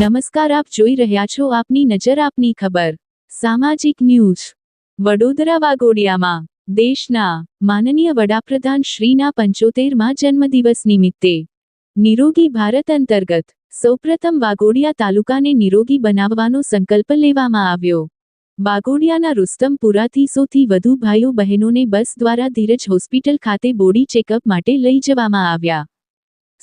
નમસ્કાર, આપ જોઈ રહ્યા છો આપની નજર, આપની ખબર. સામાજિક ન્યૂઝ. વડોદરા વાગોડિયામાં દેશના માનનીય વડાપ્રધાન શ્રીના પંચોતેરમાં જન્મદિવસ નિમિત્તે. નિરોગી ભારત અંતર્ગત, સૌપ્રથમ વાગોડિયા તાલુકાને નિરોગી બનાવવાનો સંકલ્પ લેવામાં આવ્યો. વાગોડિયાના રુસ્તમપુરાથી સોથી વધુ ભાઈઓ બહેનોને બસ દ્વારા ધીરજ હોસ્પિટલ ખાતે બોડી ચેકઅપ માટે લઈ જવામાં આવ્યા.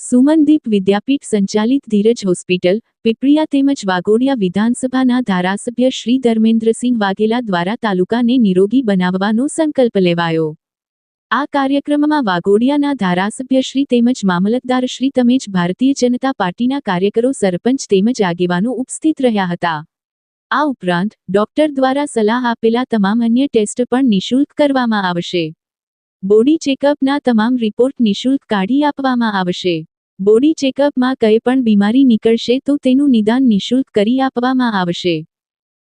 સુમનદીપ વિદ્યાપીઠ સંચાલિત ધીરજ હોસ્પિટલ, પીપળિયા તેમજ વાગોડિયા વિધાનસભાના ધારાસભ્ય શ્રી ધર્મેન્દ્રસિંહ વાઘેલા દ્વારા તાલુકાને નિરોગી બનાવવાનો સંકલ્પ લેવાયો. આ કાર્યક્રમમાં વાગોડિયાના ધારાસભ્ય શ્રી તેમજ મામલતદાર શ્રી તેમજ ભારતીય જનતા પાર્ટીના કાર્યકરો સરપંચ તેમજ આગેવાનો ઉપસ્થિત રહ્યા હતા. આ ઉપરાંત, ડોક્ટર દ્વારા સલાહ આપેલા તમામ અન્ય ટેસ્ટ પણ નિઃશુલ્ક કરવામાં આવશે. બોડી ચેકઅપના તમામ રિપોર્ટ નિઃશુલ્ક કાઢી આપવામાં આવશે. બોડી ચેકઅપમાં કંઈ પણ બીમારી નીકળશે તો તેનું નિદાન નિઃશુલ્ક કરી આપવામાં આવશે.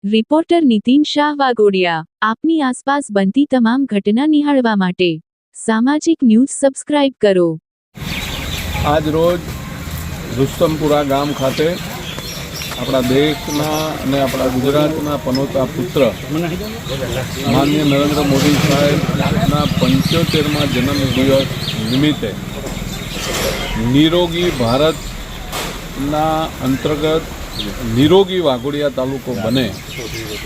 રિપોર્ટર નીતિન શાહ વાગોડિયા આપની આસપાસ બનતી તમામ ઘટના નિહાળવા માટે. સામાજિક ન્યૂઝ સબસ્ક્રાઇબ કરો. આજ રોજ રુસ્તમપુરા ગામ ખાતે આપણા દેશના અને આપણા ગુજરાતના પનોતા પુત્ર માન્ય નરેન્દ્ર મોદી સાહેબના પંચોતેરમાં જન્મદિવસ નિમિત્તે નિરોગી ભારતના અંતર્ગત નિરોગી વાઘોડિયા તાલુકો બને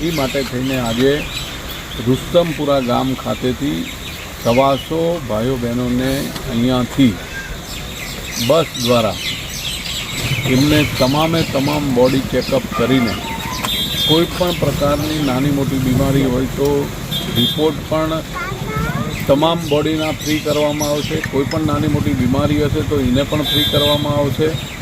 એ માટે થઈને આજે રુસ્તમપુરા ગામ ખાતેથી સવાસો ભાઈઓ બહેનોને અહીંયાથી બસ દ્વારા એમને તમામે તમામ બોડી ચેકઅપ કરીને કોઈ પણ પ્રકારની નાની મોટી બીમારી હોય તો રિપોર્ટ પણ તમામ બોડીના ફ્રી કરવામાં આવશે. કોઈ પણ નાની મોટી બીમારી હશે તો એને પણ ફ્રી કરવામાં આવશે.